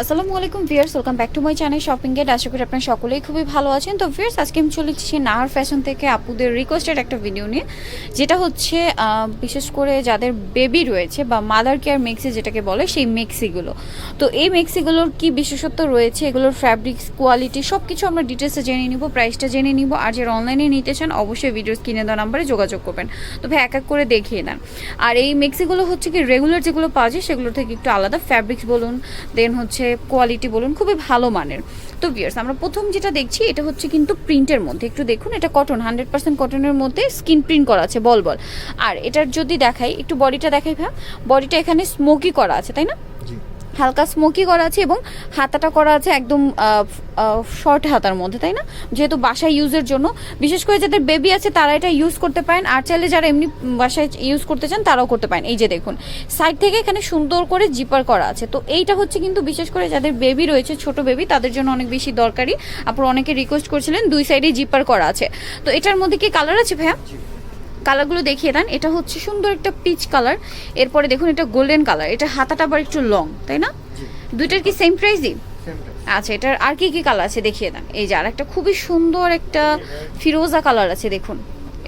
আসসালামু আলাইকুম viewers welcome back to my channel shopping gate আশা করি আপনারা সকলেই খুবই ভালো আছেন। তো ভিয়ার্স আজকে আমি চলে এসেছি নাহার ফ্যাশন থেকে আপুদের রিকোয়েস্টেড একটা ভিডিও নিয়ে, যেটা হচ্ছে বিশেষ করে যাদের বেবি রয়েছে বা মাদার কেয়ার মেক্সি যেটাকে বলে, সেই মেক্সিগুলো তো এই মেক্সিগুলোর কি বিশেষত্ব রয়েছে? এগুলোর ফ্যাব্রিক্স কোয়ালিটি সব কিছু আমরা ডিটেলসে জেনে নিব প্রাইসটা জেনে নিব। আর যারা অনলাইনে নিতে চান, অবশ্যই ভিডিও স্ক্রিনে দেওয়া নাম্বারে যোগাযোগ করবেন। তো ভাই, এক এক করে দেখিয়ে দেন আর এই মেক্সিগুলো হচ্ছে কি রেগুলার যেগুলো পাওয়া যায় সেগুলো থেকে একটু আলাদা ফ্যাব্রিক্স বলুন দেন হচ্ছে কোয়ালিটি বলুন, খুবই ভালো মানের। তো বিয়ার্স আমরা প্রথম যেটা দেখছি, এটা হচ্ছে কিন্তু প্রিন্টের মধ্যে। একটু দেখুন, এটা কটন হান্ড্রেড পার্সেন্ট কটনের মধ্যে স্কিন প্রিন্ট করা আছে, বল বল। আর এটার যদি দেখাই, একটু বডিটা দেখাই ভাব বডিটা এখানে স্মোকি করা আছে, তাই না? হালকা স্মোকি করা আছে এবং হাতাটা করা আছে একদম শর্ট হাতার মধ্যে, তাই না? যেহেতু বাসায় ইউজের জন্য। বিশেষ করে যাদের বেবি আছে, তারা এটা ইউজ করতে পারেন। আর চাইলে যারা এমনি বাসায় ইউজ করতে চান, তারাও করতে পারেন। এই যে দেখুন সাইড থেকে এখানে সুন্দর করে জিপার করা আছে। তো এইটা হচ্ছে কিন্তু বিশেষ করে যাদের বেবি রয়েছে, ছোট বেবি তাদের জন্য অনেক বেশি দরকারি। আপনার অনেকে রিকোয়েস্ট করছিলেন, দুই সাইডে জিপার করা আছে। তো এটার মধ্যে কি কালার আছে ভাইয়া? কালারগুলো দেখিয়ে দেন এটা হচ্ছে সুন্দর একটা পিচ কালার এরপরে দেখুন এটা গোল্ডেন কালার এটা হাতাটা আবার একটু লং তাই না? দুইটার কি সেম প্রাইসই আচ্ছা এটার আর কি কি কালার আছে দেখিয়ে দেন? এই যে আর একটা খুবই সুন্দর একটা ফিরোজা কালার আছে দেখুন।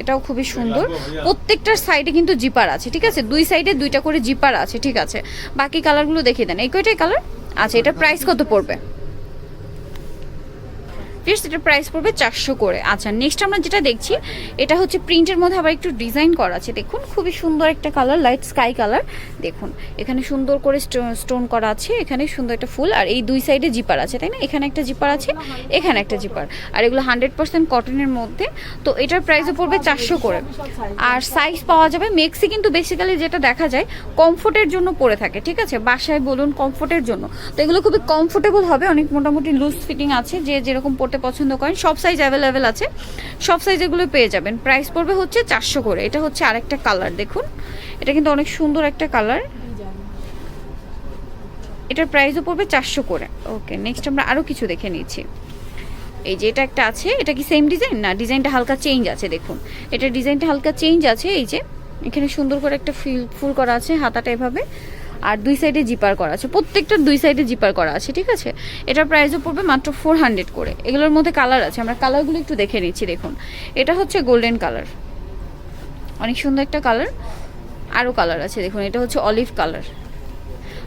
এটাও খুবই সুন্দর। প্রত্যেকটার সাইডে কিন্তু জিপার আছে ঠিক আছে? দুই সাইডে দুইটা করে জিপার আছে ঠিক আছে? বাকি কালারগুলো দেখিয়ে দেন। এই কয়টাই কালার আচ্ছা এটা প্রাইস কত পড়বে? প্লিজ এটার প্রাইস পড়বে চারশো করে। আচ্ছা নেক্সট আমরা যেটা দেখছি, এটা হচ্ছে প্রিন্টের মধ্যে আবার একটু ডিজাইন করা আছে। দেখুন, খুবই সুন্দর একটা কালার লাইট স্কাই কালার দেখুন, এখানে সুন্দর করে স্টোন করা আছে, এখানে সুন্দর একটা ফুল, আর এই দুই সাইডে জিপার আছে, তাই না? এখানে একটা জিপার আছে, এখানে একটা জিপার আর এগুলো হান্ড্রেড পার্সেন্ট কটনের মধ্যে। তো এটার প্রাইসও পড়বে চারশো করে। আর সাইজ পাওয়া যাবে মেক্সি কিন্তু বেসিক্যালি যেটা দেখা যায় কমফোর্টের জন্য পরে থাকে, ঠিক আছে? বাসায় বলুন কমফোর্টের জন্য। তো এগুলো খুবই কমফোর্টেবল হবে, অনেক মোটামুটি লুজ ফিটিং আছে, যে যেরকম পড়তে পছন্দ করেন, সব সাইজ অ্যাভেলেবেল আছে। সব সাইজ এগুলো পেয়ে যাবেন। প্রাইস পড়বে হচ্ছে চারশো করে। এটা হচ্ছে আরেকটা কালার দেখুন। এটা কিন্তু অনেক সুন্দর একটা কালার এটার প্রাইসও পড়বে চারশো করে। ওকে নেক্সট আমরা আরও কিছু দেখে নিচ্ছি। এই যে এটা একটা আছে। এটা কি সেম ডিজাইন না ডিজাইনটা হালকা চেঞ্জ আছে, দেখুন। এটা ডিজাইনটা হালকা চেঞ্জ আছে। এই যে, এখানে সুন্দর করে একটা ফিল ফুল করা আছে হাতাটা এভাবে। আর দুই সাইডে জিপার করা আছে। প্রত্যেকটার দুই সাইডে জিপার করা আছে, ঠিক আছে? এটার প্রাইসও পড়বে মাত্র ফোর হান্ড্রেড করে। এগুলোর মধ্যে কালার আছে, আমরা কালারগুলো একটু দেখে নিচ্ছি, দেখুন। এটা হচ্ছে গোল্ডেন কালার অনেক সুন্দর একটা কালার আরও কালার আছে, দেখুন, এটা হচ্ছে অলিভ কালার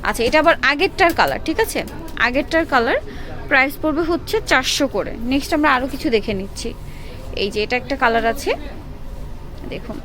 আচ্ছা এটা আবার আগেরটার কালার ঠিক আছে? আগেরটার কালার প্রাইস পড়বে হচ্ছে চারশো করে। নেক্সট আমরা আরও কিছু দেখে নিচ্ছি। এই যে, এটা একটা কালার আছে। দেখুন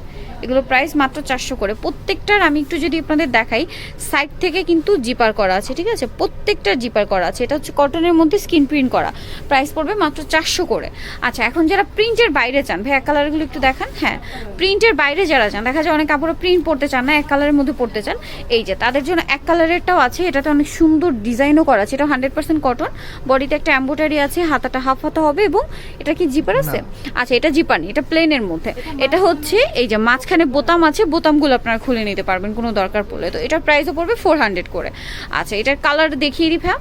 এগুলো প্রাইস মাত্র চারশো করে। প্রত্যেকটার আমি একটু যদি আপনাদের দেখাই সাইড থেকে কিন্তু জিপার করা আছে ঠিক আছে? প্রত্যেকটার জিপার করা আছে। এটা হচ্ছে কটনের মধ্যে স্কিন প্রিন্ট করা। প্রাইস পড়বে মাত্র চারশো করে। আচ্ছা এখন যারা প্রিন্টের বাইরে চান ভাই এক কালারগুলো একটু দেখান। হ্যাঁ প্রিন্টের বাইরে যারা চান দেখা যায় অনেক কাপড়ে প্রিন্ট পড়তে চান না এক কালারের মধ্যে পড়তে চান। এই যে তাদের জন্য এক কালারেরটাও আছে। এটাতে অনেক সুন্দর ডিজাইনও করা আছে। এটা হান্ড্রেড পার্সেন্ট কটন বডিতে একটা এম্বোটারি আছে হাতাটা হাফ হাতা হবে এবং এটা কি জিপার আছে? আচ্ছা এটা জিপার নেই এটা প্লেনের মধ্যে। এটা হচ্ছে এই যে মাঝখানে বোতাম আছে, বোতামগুলো আপনারা খুলে নিতে পারবেন, কোনো দরকার পড়লে। তো এটার প্রাইসও পড়বে ফোর হান্ড্রেড করে। আচ্ছা এটার কালার দেখিয়ে দিই ভ্যা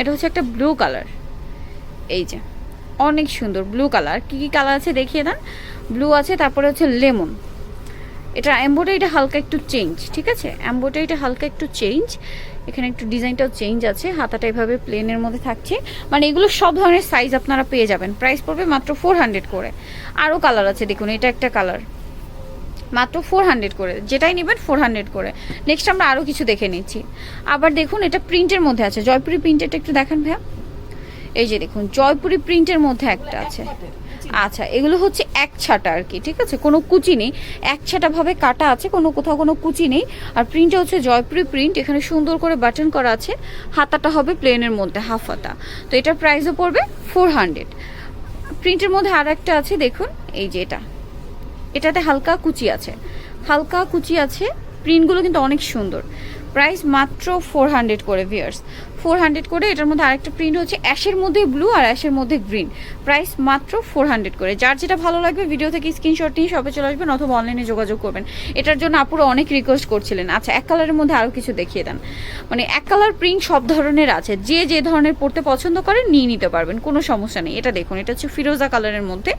এটা হচ্ছে একটা ব্লু কালার এই যে, অনেক সুন্দর ব্লু কালার কী কী কালার আছে দেখিয়ে দেন? ব্লু আছে, তারপরে হচ্ছে লেমন এটা এম্বোটারিটা হালকা একটু চেঞ্জ ঠিক আছে? এম্বোটারিটা হালকা একটু চেঞ্জ এখানে একটু ডিজাইনটাও চেঞ্জ আছে, হাতাটা এভাবে প্লেনের মধ্যে থাকছে। মানে এগুলো সব ধরনের সাইজ আপনারা পেয়ে যাবেন। প্রাইস পড়বে মাত্র ফোর হান্ড্রেড করে। আরও কালার আছে, দেখুন, এটা একটা কালার মাত্র ফোর হান্ড্রেড করে। যেটাই নেবেন ফোর হান্ড্রেড করে। নেক্সট আমরা আরও কিছু দেখে নিচ্ছি। আবার দেখুন এটা প্রিন্টের মধ্যে আছে। জয়পুরি প্রিন্টেরটা একটু দেখান ভাইয়া। এই যে দেখুন জয়পুরি প্রিন্টের মধ্যে একটা আছে। আচ্ছা এগুলো হচ্ছে এক ছাটা আর কি ঠিক আছে? কোনো কুচি নেই। এক ছাটা ভাবে কাটা আছে কোনো কোথাও কোনো কুচি নেই। আর প্রিন্টটা হচ্ছে জয়পুরি প্রিন্ট এখানে সুন্দর করে বাটন করা আছে। হাতাটা হবে প্লেনের মধ্যে হাফ হাতা। তো এটার প্রাইসও পড়বে ফোর হান্ড্রেড প্রিন্টের মধ্যে আর একটা আছে দেখুন। এই যে এটা। এটাতে হালকা কুচি আছে। হালকা কুচি আছে প্রিন্টগুলো কিন্তু অনেক সুন্দর। প্রাইস মাত্র ফোর হান্ড্রেড করে ভিয়ার্স ফোর হান্ড্রেড করে, এটার মধ্যে আরেকটা প্রিন্ট হচ্ছে অ্যাশের মধ্যে ব্লু আর অ্যাশের মধ্যে গ্রিন প্রাইস মাত্র ফোর হান্ড্রেড করে। যার যেটা ভালো লাগবে ভিডিও থেকে স্ক্রিনশট নিয়ে সবে চলে আসবেন অথবা অনলাইনে যোগাযোগ করবেন। এটার জন্য আপুরা অনেক রিকোয়েস্ট করছিলেন। আচ্ছা এক কালারের মধ্যে আরও কিছু দেখিয়ে দেন। মানে এক কালার প্রিন্ট সব ধরনের আছে। যে যে ধরনের পড়তে পছন্দ করেন, নিয়ে নিতে পারবেন, কোনো সমস্যা নেই। এটা দেখুন, এটা হচ্ছে ফিরোজা কালারের মধ্যে।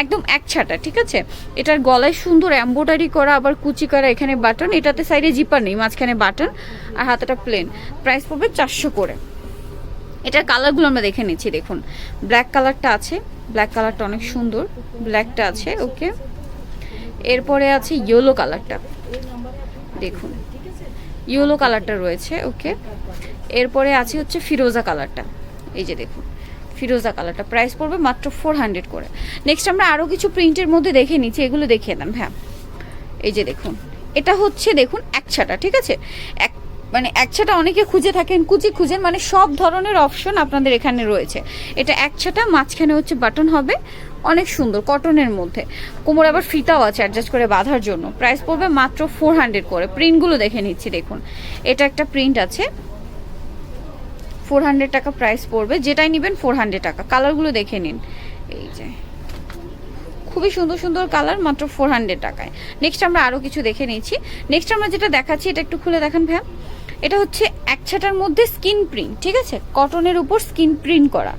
একদম এক ছাটা, ঠিক আছে? এটার গলায় সুন্দর এম্ব্রয়ডারি করা, আবার কুচি করা এখানে বাটন এটাতে সাইডে জিপার নেই, মাঝখানে বাটন আর হাতাটা প্লেন প্রাইস পড়বে চারশো করে এটার কালারগুলো আমরা দেখে নিচ্ছি, দেখুন। ব্ল্যাক কালারটা আছে ব্ল্যাক কালারটা অনেক সুন্দর ব্ল্যাকটা আছে, ওকে। এরপরে আছে ইয়েলো কালারটা দেখুন। ইয়েলো কালারটা রয়েছে, ওকে। এরপরে আছে হচ্ছে ফিরোজা কালারটা এই যে দেখুন, ফিরোজা কালারটা প্রাইস পড়বে মাত্র ফোর হান্ড্রেড করে। নেক্সট আমরা আরও কিছু প্রিন্টের মধ্যে দেখে নিচ্ছি, এগুলো দেখিয়ে দেন হ্যাঁ। এই যে দেখুন, এটা হচ্ছে, দেখুন একছাটা ঠিক আছে? এক মানে একছাটা অনেকে খুঁজে থাকেন কুচি খুঁজেন মানে সব ধরনের অপশন আপনাদের এখানে রয়েছে। এটা একছাটা, মাঝখানে হচ্ছে বাটন হবে, অনেক সুন্দর কটনের মধ্যে। কোমর আবার ফিতাও আছে অ্যাডজাস্ট করে বাঁধার জন্য। প্রাইস পড়বে মাত্র ফোর হান্ড্রেড করে। প্রিন্টগুলো দেখে নিচ্ছি, দেখুন। এটা একটা প্রিন্ট আছে। ফোর হান্ড্রেড টাকা প্রাইস পড়বে, যেটাই নেবেন ফোর হান্ড্রেড টাকা। কালারগুলো দেখে নিন। এই যে। খুবই সুন্দর সুন্দর কালার মাত্র ফোর হান্ড্রেড টাকায়। নেক্সট আমরা আরও কিছু দেখে নিচ্ছি। নেক্সট আমরা যেটা দেখাচ্ছি, এটা একটু খুলে দেখান ভ্যাম এটা হচ্ছে এক ছাটার মধ্যে স্কিন প্রিন্ট, ঠিক আছে? কটনের উপর স্কিন প্রিন্ট করা।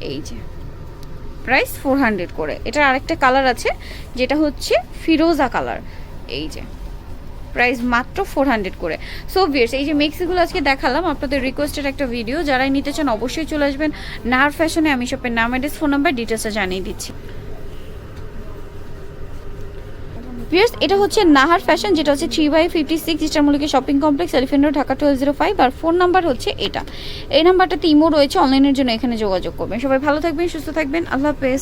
এই যে, প্রাইস ফোর হান্ড্রেড করে। এটার আরেকটা কালার আছে, যেটা হচ্ছে ফিরোজা কালার। এই যে, প্রাইস মাত্র ফোর হান্ড্রেড করে। সো ভিয়ার্স এই যে মেক্সিগুলো আজকে দেখালাম, আপনাদের রিকোয়েস্টের একটা ভিডিও যারাই নিতে চান, অবশ্যই চলে আসবেন। নাহার ফ্যাশনে, আমি শপের নাম অ্যাড্রেস ফোন নাম্বার ডিটেলসটা জানিয়ে দিচ্ছি। এটা হচ্ছে নাহার ফ্যাশন যেটা হচ্ছে three by fifty six ইস্টারমলিকে shopping complex elephant Dhaka twelve zero five R phone number হচ্ছে এটা। এই নাম্বারটা ইমো রয়েছে অনলাইনের জন্য এখানে যোগাযোগ করবেন। সবাই ভালো থাকবেন, সুস্থ থাকবেন, আল্লাহ হাফেজ।